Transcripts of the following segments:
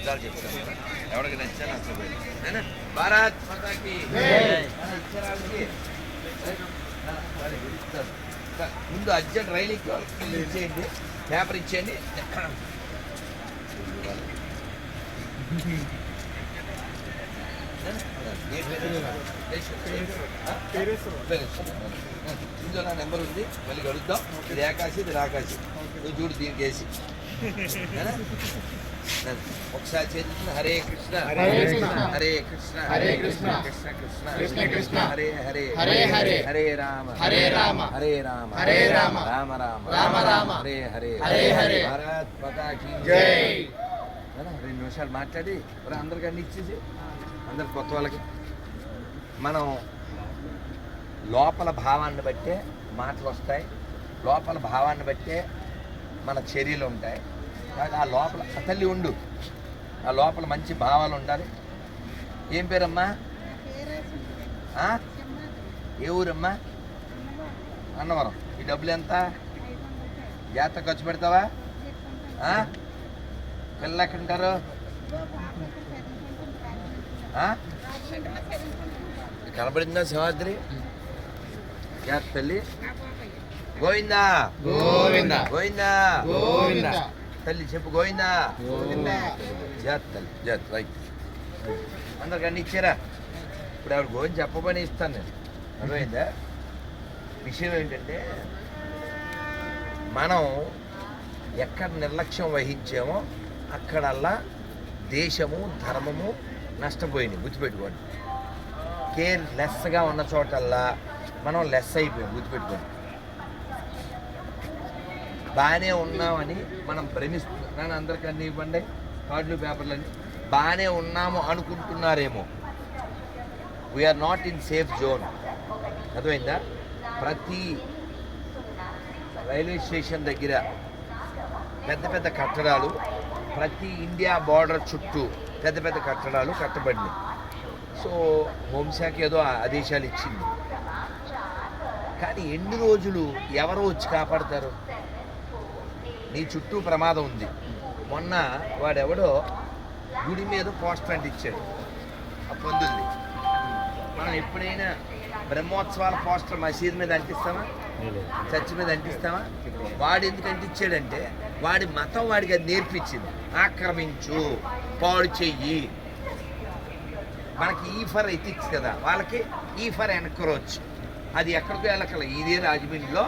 నిజాలు చెప్తాను. ఎవరికి నచ్చాను అసలు నేనా? భారత్ మాతాకి. ముందు అర్జెంట్ రైలు ఎక్కి ఇచ్చేయండి. పేపర్ ఇచ్చేయండి. ఇందులో నా నెంబర్ ఉంది. మళ్ళీ కలుద్దాం. ఇది ఏకాశి ఇది రాకాశి. నువ్వు చూడు దీనికి వేసి. ఒకసారి చేతులు హరే కృష్ణ హరే కృష్ణ. హరే కృష్ణ హరే కృష్ణ. కృష్ణ కృష్ణ కృష్ణ కృష్ణ. హరే హరే హరే హరే. హరే రామ హరే రామ. హరే రామ హరే రామ. రామ రామ రామ రామ. హరే హరే హరే హరే. భారత్ పతాకి జై. రెండు నిమిషాలు మాట్లాడి అందరికి అన్ని ఇచ్చేసి అందరు కొత్త వాళ్ళకి మనం లోపల భావాన్ని బట్టే మాటలు వస్తాయి లోపల భావాన్ని బట్టే మన చర్యలు ఉంటాయి కాబట్టి ఆ లోపల ఆ తల్లి ఉండు. ఆ లోపల మంచి భావాలు ఉండాలి. ఏం పేరమ్మా? ఏ ఊరమ్మా? అన్నవరం. ఈ డబ్బులు ఎంత? జాగ్రత్త ఖర్చు పెడతావా? ఆ? పిల్లలు ఎక్కడ ఉంటారు? కనబడిందా సింహాద్రి? జాగ్రత్త తల్లి? గోవిందా? గోవింద. గోవిందా? గోవింద. తల్లి చెప్పు గోవిందా జాత్ తల్లి జాత్ రైట్. అందరికి అన్ని ఇచ్చారా? ఇప్పుడు ఆవిడ గోవింద చెప్పబని ఇస్తాను నేను. అర్థమైందా? విషయం ఏంటంటే మనం ఎక్కడ నిర్లక్ష్యం వహించామో అక్కడల్లా దేశము ధర్మము నష్టపోయినాయి. గుర్తుపెట్టుకోండి. కేర్ లెస్గా ఉన్న చోటల్లా మనం లెస్ అయిపోయాం. గుర్తుపెట్టుకోండి. బాగానే ఉన్నామని మనం భ్రమిస్తున్నాను అందరికి అన్ని ఇవ్వండి. కార్డులు పేపర్లు అన్ని బాగానే ఉన్నాము అనుకుంటున్నారేమో. We are not in safe zone అర్థమైందా? ప్రతి రైల్వే స్టేషన్ దగ్గర పెద్ద పెద్ద కట్టడాలు ప్రతి ఇండియా బార్డర్ చుట్టూ పెద్ద పెద్ద కట్టడాలు కట్టబడినాయి. సో హోంశాఖ ఏదో ఆదేశాలు ఇచ్చింది. కానీ ఎన్ని రోజులు ఎవరు వచ్చి కాపాడతారు? నీ చుట్టూ ప్రమాదం ఉంది. మొన్న వాడెవడో గుడి మీద పోస్టర్ అంటించాడు ఆ పొందుంది మనం ఎప్పుడైనా బ్రహ్మోత్సవాల పోస్టర్ మసీద్ మీద అంటిస్తామా? చర్చి మీద అంటిస్తామా? వాడు ఎందుకు అంటించాడంటే వాడి మతం వాడికి అది నేర్పించింది. ఆక్రమించు పాడు చెయ్యి. మనకి ఈ ఫర్ ఎథిక్స్ కదా వాళ్ళకి ఈ ఫర్ ఎన్కరోచ్. అది ఎక్కడికి వెళ్ళకల ఇదే రాజమండ్రిలో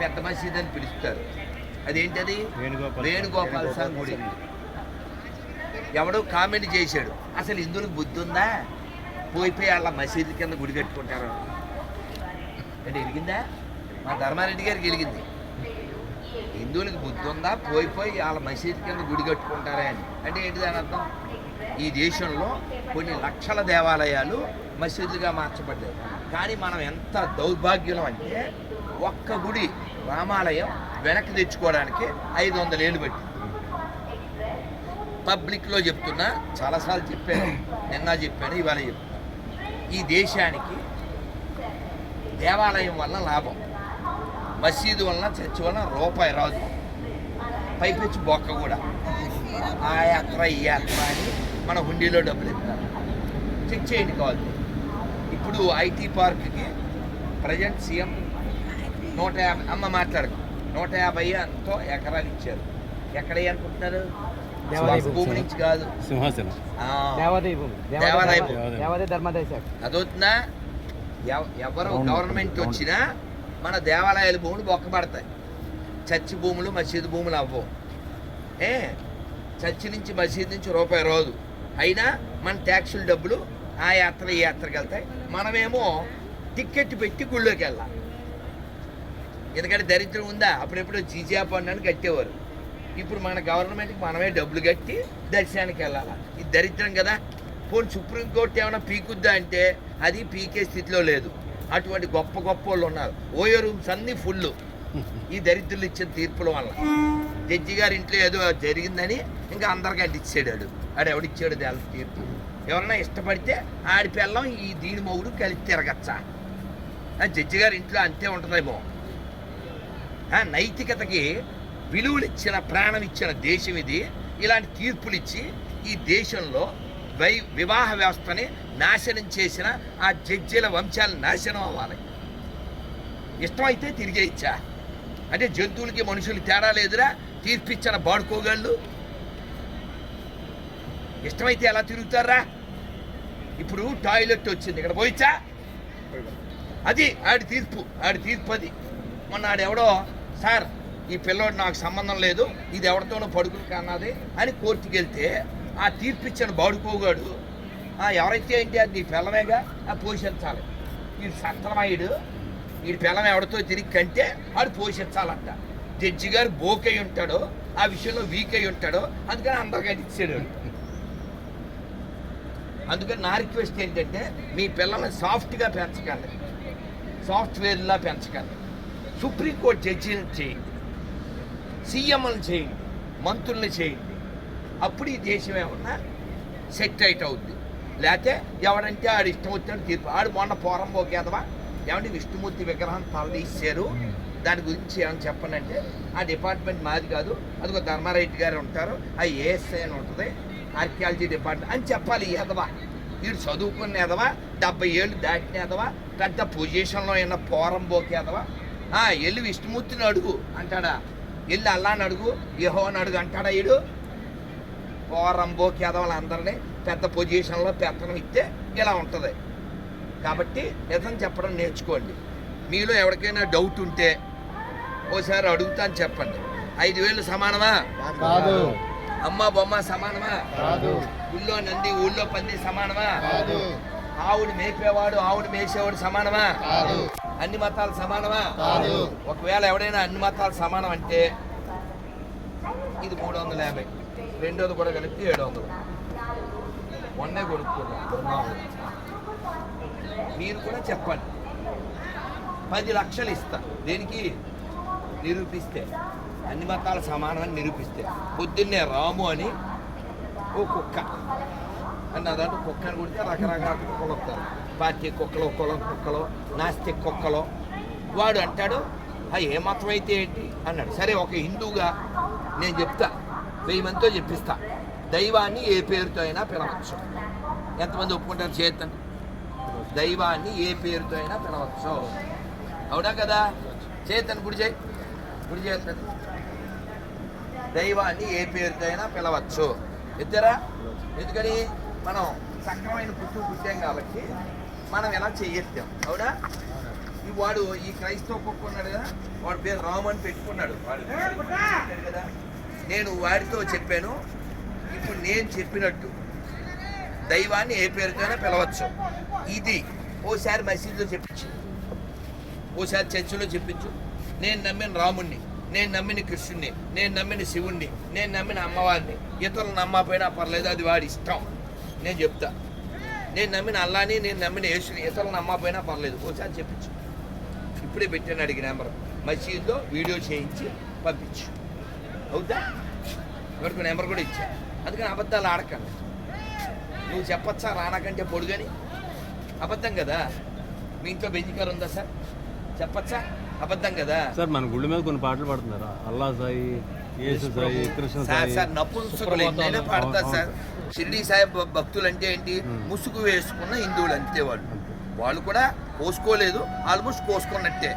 పెద్ద మసీద్ అని పిలుస్తారు. అదేంటది? వేణుగోపాల్ వేణుగోపాల స్వామి గుడి. ఎవడో కామెంట్ చేశాడు. అసలు ఇందులో బుద్ధి ఉందా పోయిపోయి వాళ్ళ మసీదు కింద గుడి కట్టుకుంటారు? అంటే వెలిగిందా మా ధర్మారెడ్డి గారికి వెలిగింది హిందువులకు బుద్ధి ఉందా పోయి పోయి వాళ్ళ మసీదు కింద గుడి కట్టుకుంటారా అని. అంటే ఏంటి దాని అర్థం? ఈ దేశంలో కొన్ని లక్షల దేవాలయాలు మసీదులుగా మార్చబడ్డాయి. కానీ మనం ఎంత దౌర్భాగ్యం అంటే ఒక్క గుడి రామాలయం వెనక్కి తెచ్చుకోవడానికి ఐదు వందల ఏళ్ళు పట్టింది. పబ్లిక్లో చెప్తున్నా చాలాసార్లు చెప్పాను నిన్న చెప్పాను ఇవాళ చెప్తున్నా. ఈ దేశానికి దేవాలయం వల్ల లాభం మసీదు వలన చర్చి వలన రూపాయి రాదు. పైపెచ్చి బొక్క కూడా. ఆ యాత్ర ఈ యాత్ర అని మన హుండీలో డబ్బులు ఇస్తారు. చెక్ చేయండి కావాలి ఇప్పుడు ఐటీ పార్క్కి ప్రజెంట్ సీఎం నూట యాభై అమ్మ మాట్లాడకు నూట యాభై ఎంతో ఎకరాలు ఇచ్చారు. ఎక్కడ అనుకుంటున్నారు? దేవాలయ. భూమి నుంచి కాదు. అదవుతుందా ఎవ- ఎవరు. గవర్నమెంట్ వచ్చినా మన దేవాలయాల భూములు బొక్కబడతాయి. చర్చి భూములు మసీదు భూములు అవ్వవు. ఏ? చర్చి నుంచి మసీదు నుంచి రూపాయి రాదు. అయినా మన ట్యాక్సుల డబ్బులు ఆ యాత్ర ఈ యాత్రకి వెళ్తాయి మనమేమో టికెట్ పెట్టి గుళ్ళోకి వెళ్ళాలి. ఎందుకంటే దరిద్రం ఉందా? అప్పుడెప్పుడు జీజా అని కట్టేవారు. ఇప్పుడు మన గవర్నమెంట్కి మనమే డబ్బులు కట్టి దర్శనానికి వెళ్ళాలి? ఇది దరిద్రం కదా? పోనీ సుప్రీంకోర్టు ఏమైనా పీకుద్దా అంటే అది పీకే స్థితిలో లేదు. అటువంటి గొప్ప గొప్ప వాళ్ళు ఉన్నారు. ఓయో రూమ్స్ అన్నీ ఫుల్. ఈ దరిద్రులు ఇచ్చిన తీర్పుల వల్ల. జడ్జి గారి ఇంట్లో ఏదో జరిగిందని ఇంకా అందరికి అంటించాడు వాడు. ఆడు ఎవడిచ్చాడు దేని తీర్పు. ఎవరన్నా ఇష్టపడితే ఆడి పిల్లం ఈ దీని మొగుడు కలిసి తిరగచ్చా? ఆ జడ్జి గారి ఇంట్లో అంతే ఉంటుందేమో ఆ నైతికతకి విలువలు ఇచ్చిన ప్రాణం ఇచ్చిన దేశం ఇది. ఇలాంటి తీర్పులు ఇచ్చి ఈ దేశంలో వై వివాహ వ్యవస్థని నాశనం చేసిన ఆ జడ్జీల వంశాలు నాశనం అవ్వాలి. ఇష్టమైతే తిరిగే ఇచ్చా. అంటే జంతువులకి మనుషులు తేడా లేదురా? తీర్పిచ్చిన బాడుకోగాళ్ళు. ఇష్టమైతే ఎలా తిరుగుతారా? ఇప్పుడు టాయిలెట్ వచ్చింది. ఇక్కడ పోయిచ్చా? అది ఆడి తీర్పు ఆడి తీర్పు అది. మొన్న ఆడెవడో సార్ ఈ పిల్లోడు నాకు సంబంధం లేదు ఇది ఎవరితోనో పడుకుని కన్నది అని కోర్టుకి వెళ్తే ఆ తీర్పు ఇచ్చిన బాడుకోగాడు "ఆ, ఎవరైతే ఏంటి అది నీ పిల్లమేగా ఆ పోషించాలి. ఈ సత్రమయుడు ఈ పిల్లం ఎవరితో తిరిగి కంటే ఆడు పోషించాలంట. జడ్జి గారు బోకై ఉంటాడో ఆ విషయంలో వీక్ అయి ఉంటాడో అందుకని అందరికీ ఇచ్చాడు. అందుకని నా రిక్వెస్ట్ ఏంటంటే మీ పిల్లల్ని సాఫ్ట్గా పెంచకండి. సాఫ్ట్వేర్లా పెంచకండి. సుప్రీంకోర్టు జడ్జిని చేయండి. సీఎంలను చేయండి. మంత్రుల్ని చేయండి. అప్పుడు ఈ దేశం ఏమన్నా సెట్ అయిట్ అవుద్ది. లేకపోతే ఎవడంటే ఆడు ఇష్టం వచ్చినట్టు తీర్పు. ఆడు మొన్న పోరం పోకేదవా? ఏమంటే విష్ణుమూర్తి విగ్రహం తలదీశారు. దాని గురించి ఏమని చెప్పనంటే ఆ డిపార్ట్మెంట్ మాది కాదు. అదిగో ధర్మారెడ్డి గారు ఉంటారు. ఆ ఏఎస్ఐ అని ఉంటుంది. ఆర్కియాలజీ డిపార్ట్మెంట్ అని చెప్పాలి ఈ ఎదవా వీడు చదువుకున్న ఎదవా డెబ్బై ఏళ్ళు దాటిన ఎదవా పెద్ద పొజిషన్లో ఉన్న పోరం పోకేదవా ఆ, వెళ్ళి విష్ణుమూర్తిని అడుగు అంటాడా. వెళ్ళి అల్లాని అడుగు యహోని అడుగు అంటాడా వీడు పోరంబోకి ఎదవలందరినీ పెద్ద పొజిషన్లో పెత్తనం ఇస్తే ఇలా ఉంటుంది. కాబట్టి నిజం చెప్పడం నేర్చుకోండి. మీలో ఎవరికైనా డౌట్ ఉంటే ఓసారి అడుగుతాను చెప్పండి. ఐదు వేలు సమానమా? కాదు. అమ్మ బొమ్మ సమానమా? కాదు. ఊళ్ళో నంది ఊళ్ళో పంది సమానమా? కాదు. ఆవుడు మేపేవాడు ఆవుడు మేసేవాడు సమానమా? కాదు. అన్ని మతాలు సమానమా? కాదు. ఒకవేళ ఎవడైనా అన్ని మతాలు సమానం అంటే ఇది మూడు వందల యాభై. రెండోది కూడా కలిపి ఏడు వందలు మొన్నే కొనుక్కున్నాం మీరు కూడా చెప్పండి. పది లక్షలు ఇస్తా. దేనికి? నిరూపిస్తే అన్ని మతాల సమానాన్ని నిరూపిస్తే పొద్దున్నే రాము అని ఓ కుక్క అన్న దాంట్లో కుక్కను కొడితే రకరకాల కుక్కలు వస్తారు. పార్టీ కుక్కలు కులం కుక్కలు నాస్తిక్ కుక్కలు. వాడు అంటాడు "ఆ, ఏ మతం అయితే ఏంటి? అన్నాడు. సరే ఒక హిందువుగా నేను చెప్తా. వెయ్యి మందితో చెప్పిస్తా. దైవాన్ని ఏ పేరుతో అయినా పిలవచ్చు. ఎంతమంది ఒప్పుకుంటారు చేతండి దైవాన్ని ఏ పేరుతో అయినా పిలవచ్చు. అవునా కదా? చేతన్ గుడి చేయి. గుడి చేస్తుంది. దైవాన్ని ఏ పేరుతో అయినా పిలవచ్చు. ఇద్దరా ఎందుకని? మనం సక్రమైన పుట్టు పుట్టాం కాబట్టి మనం ఎలా చెయ్యెత్తాం అవునా? ఈ వాడు ఈ క్రైస్తవ కుక్క ఉన్నాడు కదా వాడి పేరు రాము అని పెట్టుకున్నాడు. వాడు కదా నేను వాడితో చెప్పాను ఇప్పుడు నేను చెప్పినట్టు. దైవాన్ని ఏ పేరుతోనే పిలవచ్చు. ఇది ఓసారి మసీదులో చెప్పించు. ఓసారి చర్చిలో చెప్పించు. నేను నమ్మిన రాముణ్ణి నేను నమ్మిన కృష్ణుణ్ణి నేను నమ్మిన శివుణ్ణి నేను నమ్మిన అమ్మవారిని ఇతరులు నమ్మపోయినా పర్లేదు అది వాడి ఇష్టం. నేను చెప్తా. నేను నమ్మిన అల్లాని నేను నమ్మిన యేసుని ఇతరులు నమ్మకపోయినా పర్లేదు. ఓసారి చెప్పించు. ఇప్పుడే పెట్టాను అడిగి నెంబర్. మసీద్లో వీడియో చేయించి పంపించు. అవుతా ఎవరికి నెంబర్ కూడా ఇచ్చా. అందుకని అబద్ధాలు ఆడకండి. నువ్వు చెప్పచ్చా రానకంటే పొడుగని? అబద్ధం కదా? మీ ఇంట్లో బెంజికారు ఉందా సార్? చెప్పచ్చా? అబద్ధం కదా? సార్ మన గుడి మీద కొన్ని పాటలు పాడుతున్నారా? అల్లా సాయి యేసు సాయి కృష్ణ సార్ సాయి. సార్ నపుంసకులు సుప్రభాతాలు. ఎన్నైనా పాడతారు అవును, సార్. షిరిడి సాయి భక్తులు అంటే ఏంటి. ముసుగు వేసుకున్న హిందువులు అంతే వాళ్ళు. వాళ్ళు కూడా కోసుకోలేదు ఆల్మోస్ట్ కోసుకున్నట్టే.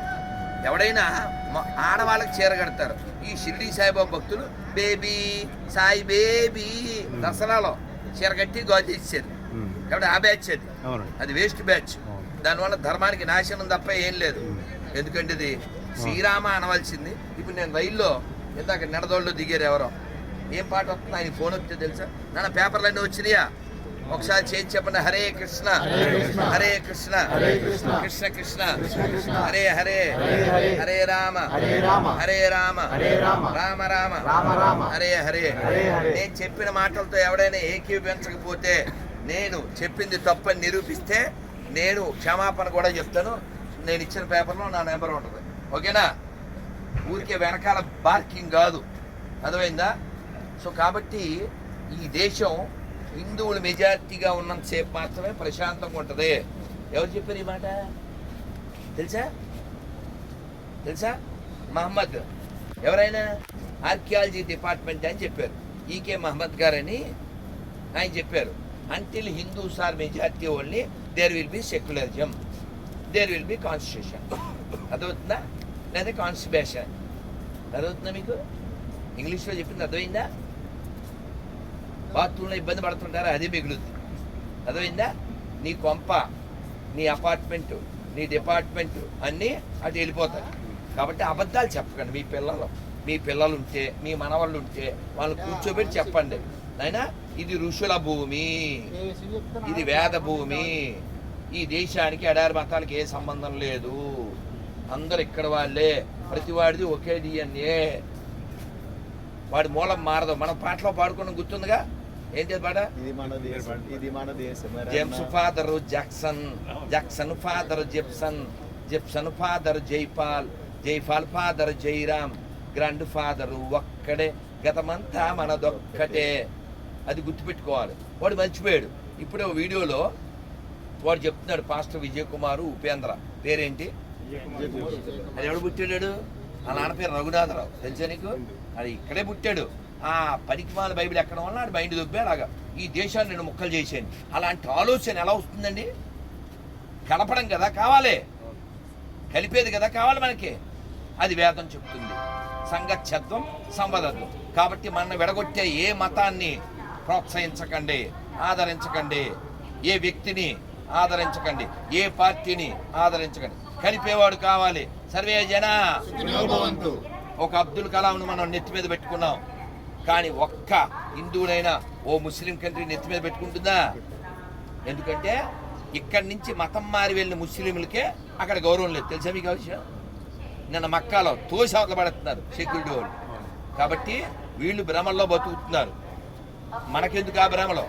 ఎవడైనా ఆడవాళ్ళకి చీర కడతారు. ఈ షిరిడి సాయిబాబా భక్తులు బేబీ సాయి బేబీ దసరాలో చీర కట్టి గాజు ఇచ్చారు. ఎవడ ఆ బ్యాచ్ అది. అది వేస్ట్ బ్యాచ్. దానివల్ల ధర్మానికి నాశనం తప్ప ఏం లేదు. ఎందుకంటే ఇది శ్రీరామ అనవలసింది. ఇప్పుడు నేను రైల్లో ఇందాక నిడదోళ్ళు దిగారు ఎవరో. ఏం పాట వస్తుంది ఆయన ఫోన్ వస్తే తెలుసా? నాన్న పేపర్లన్నీ వచ్చినాయా? ఒకసారి చేసి చెప్పండి. హరే కృష్ణ. హరే కృష్ణ. కృష్ణ. కృష్ణ. హరే హరే. హరే రామ. హరే రామ. హరే రామ. రామ. హరే హరే. నేను చెప్పిన మాటలతో ఎవడైనా ఏకీపించకపోతే నేను చెప్పింది తప్పని నిరూపిస్తే నేను క్షమాపణ కూడా చెప్తాను. నేను ఇచ్చిన పేపర్లో నా నెంబర్ ఉంటుంది. ఓకేనా? ఊరికే వెనకాల బార్కింగ్ కాదు. అర్థమైందా? సో కాబట్టి ఈ దేశం హిందువులు ఉన్నంత ఉన్నంతసేపు మాత్రమే ప్రశాంతంగా ఉంటుంది. ఎవరు చెప్పారు ఈ మాట? తెలుసా? తెలుసా? మహమ్మద్. ఎవరైనా ఆర్కియాలజీ డిపార్ట్మెంట్ అని చెప్పారు. ఈకే మహమ్మద్ గారని ఆయన చెప్పారు. Until Hindus are majority only there will be secularism there will be constitution అదవుతుందా లేదా కాన్స్టిట్యూషన్ అదవుతుందా మీకు ఇంగ్లీష్లో చెప్పింది అర్థమైందా బాత్రూంలో ఇబ్బంది పడుతుంటారా అదే మిగులుద్ది అర్థమైందా నీ కొంప నీ అపార్ట్మెంట్ నీ డిపార్ట్మెంట్ అన్నీ అటు వెళ్ళిపోతాయి కాబట్టి అబద్ధాలు చెప్పకండి మీ పిల్లలు మీ పిల్లలు ఉంటే మీ మనవాళ్ళు ఉంటే వాళ్ళు కూర్చోబెట్టి చెప్పండి అయినా ఇది ఋషుల భూమి ఇది వేద భూమి ఈ దేశానికి ఎడారి మతాలకి ఏ సంబంధం లేదు. అందరు ఇక్కడ వాళ్ళే. ప్రతి వాడిది ఒకే డిఎన్ఏ వాడి మూలం మారదు. మన పాటలో పాడుకున్న గుర్తుందిగా? ఏంటి అది పాట? ఇది మన దేశం. ఇది మన దేశం. James father Jackson Jackson father Jepson Jepson father Jaipal Jaipal father Jairam grandfather ఒక్కడే. గతమంతా మనదొక్కటే. అది గుర్తుపెట్టుకోవాలి. వాడు మర్చిపోయాడు. ఇప్పుడే వీడియోలో వాడు చెప్తున్నాడు పాస్టర్ విజయ్ కుమార్ ఉపేంద్ర. పేరేంటి? అది ఎవడు పుట్టాడు? ఆ నాన్న పేరు రఘునాథరావు. తెలుసా నీకు? అది ఇక్కడే పుట్టాడు. ఆ పనికిమాల బైబిల్ ఎక్కడం వల్ల ఆడు మైండ్ దుబ్బే అలాగా. ఈ దేశాన్ని నేను ముక్కలు చేసాను అలాంటి ఆలోచన ఎలా వస్తుందండి? కలపడం కదా కావాలి. కలిపేది కదా కావాలి మనకి. అది వేదం చెప్తుంది. సంగత్యత్వం సంవదత్వం. కాబట్టి మన విడగొట్టే ఏ మతాన్ని ప్రోత్సహించకండి ఆదరించకండి. ఏ వ్యక్తిని ఆదరించకండి. ఏ పార్టీని ఆదరించకండి. కలిపేవాడు కావాలి. సర్వే జన. ఒక అబ్దుల్ కలాంను మనం నెత్తి మీద పెట్టుకున్నాం. కానీ ఒక్క హిందువునైనా ఓ ముస్లిం కంట్రీ నెత్తి మీద పెట్టుకుంటుందా? ఎందుకంటే ఇక్కడి నుంచి మతం మారి వెళ్ళిన ముస్లింలకే అక్కడ గౌరవం లేదు. తెలుసా మీకు విషయం? నిన్న మక్కాలో తోసి అవతల పడుతున్నారు సెక్యూరిటీ వాళ్ళు. కాబట్టి వీళ్ళు భ్రమల్లో బతుకుతున్నారు. మనకెందుకు ఆ భ్రమలో?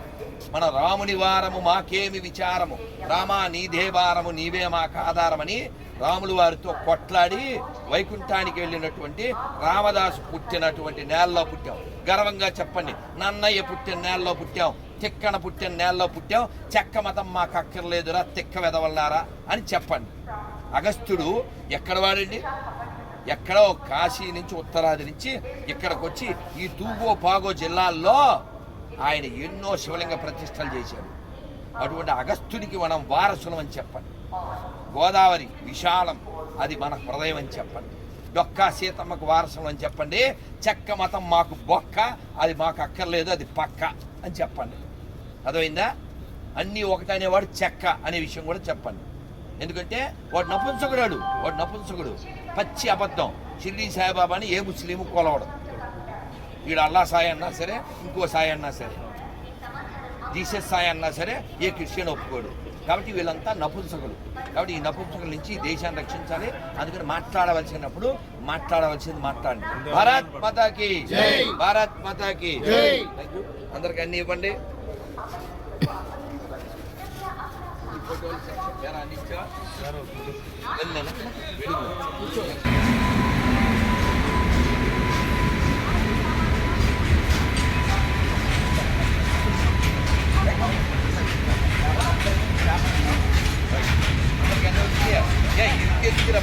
మన రాముని వారము మాకేమి విచారము? రామా నీదే వారము నీవే మాకు ఆధారమని రాములు వారితో కొట్లాడి వైకుంఠానికి వెళ్ళినటువంటి రామదాసు పుట్టినటువంటి నేలలో పుట్టాం. గర్వంగా చెప్పండి. నన్నయ్య పుట్టిన నేలలో పుట్టాం. తిక్కన పుట్టిన నేలలో పుట్టాం. చెక్క మతం మాకు అక్కర్లేదురా తిక్క వెదవల్లారా అని చెప్పండి. అగస్త్యుడు ఎక్కడ వాడండి? ఎక్కడో కాశీ నుంచి ఉత్తరాది నుంచి ఇక్కడికి వచ్చి ఈ తూగో పాగో జిల్లాల్లో ఆయన ఎన్నో శివలింగ ప్రతిష్టలు చేశాడు. అటువంటి అగస్త్యుడికి మనం వారసులం అని చెప్పండి గోదావరి విశాలం అది మన హృదయం అని చెప్పండి డొక్కా సీతమ్మకు వారసులం అని చెప్పండి. చెక్క మతం మాకు బొక్క అది మాకు అక్కర్లేదు అది పక్క అని చెప్పండి. అర్థమైందా? అన్నీ ఒకటనేవాడు చెక్క అనే విషయం కూడా చెప్పండి. ఎందుకంటే వాడు నపుంసకుడాడు వాడు నపుంసకుడు. పచ్చి అబద్ధం. షిర్డీ సాయిబాబాని ఏ ముస్లిము కొలవడం. వీడు అల్లా సాయి అన్నా సరే ఇంకో సాయి అన్నా సరే. జీసస్ సాయి అన్నా సరే ఏ క్రిస్టియన్ ఒప్పుకోడు. కాబట్టి వీళ్ళంతా నపుంసకులు. కాబట్టి ఈ నపుంసకుల నుంచి దేశాన్ని రక్షించాలి. అందుకని మాట్లాడవలసినప్పుడు మాట్లాడవలసింది మాట్లాడండి. భారత్ మాతాకి. జై. భారత్ మాతాకి. అందరికి అన్ని ఇవ్వండి. ఫోటోలు అన్ని ఇచ్చావా? వెళ్ళాను. వెలుగు. కూర్చో. అందరికి అన్ని వచ్చినాయా? ఏ, ఇరుకు ఎత్తుకురా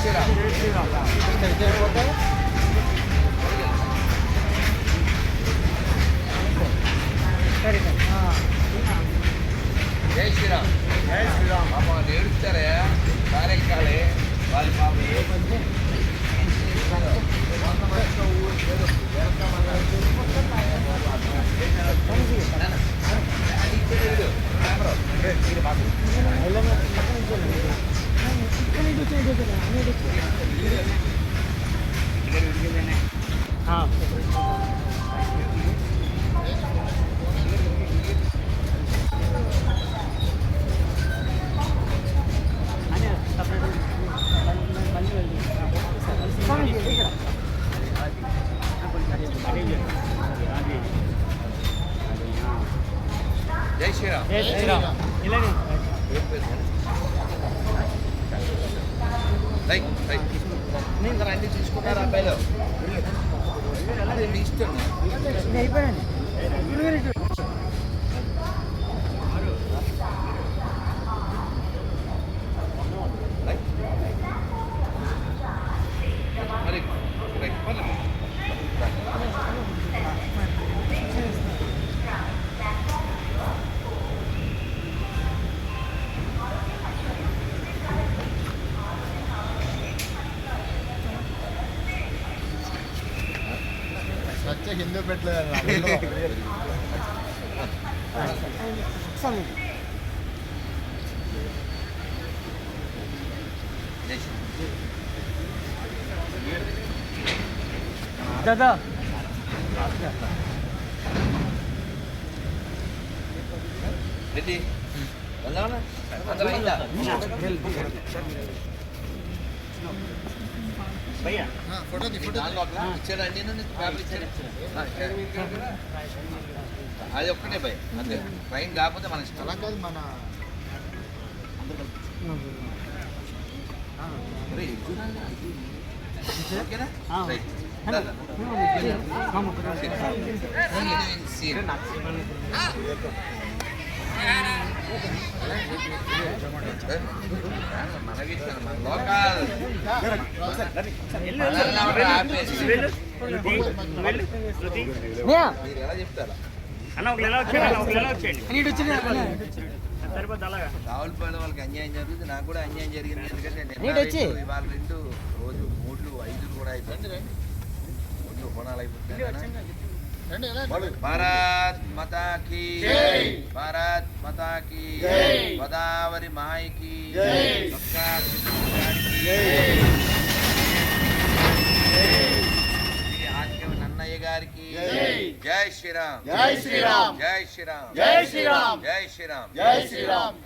శ్రీరామ్ విజయపోతే సరే జై శ్రీరామ్. జై శ్రీరామ్ పాప వాళ్ళు ఏడుస్తారే కారెక్కాలి వాళ్ళు పాప అది ఇచ్చేది మీరు మాకు আমি అయిపోయాను రైట్ మరి రైట్ పర్లేదు స్వచ్ఛ హిందూ పెట్టలేదు జై శ్రీరామ్ దాదా రెడ్డి వెళ్దామా అందరూ అయిందా ఫోటో ఫోటో దానిలో ఒకలా ఇచ్చాడు అన్ని నుండి పేపర్ ఇచ్చాడు ఆ, ఇచ్చాడు. అది ఒక్కటే భయ. అంతే. ట్రైన్ కాకపోతే మన ఇష్టం. అలా కాదు మన ఓకేనా. మీరు ఎలా చెప్తారా? రావులపాలెం వాళ్ళకి అన్యాయం జరుగుతుంది నాకు కూడా అన్యాయం జరిగింది. ఎందుకంటే ఇవాళ రెండు రోజు మూడు ఐదు కూడా అయిపోయింది మూడు కొనాలు అయిపోతుంది భారత్ మాతా కీ జై. భారత్ మాతా కీ జై. గోదావరి మాయకి జై. ఒక్క శ్రీ ఆర్కే నన్నయ్య గారికి జై. జై శ్రీరామ్ జై శ్రీరామ్ జై శ్రీరామ్ జై శ్రీరామ్ జై శ్రీరామ్ జై శ్రీరామ్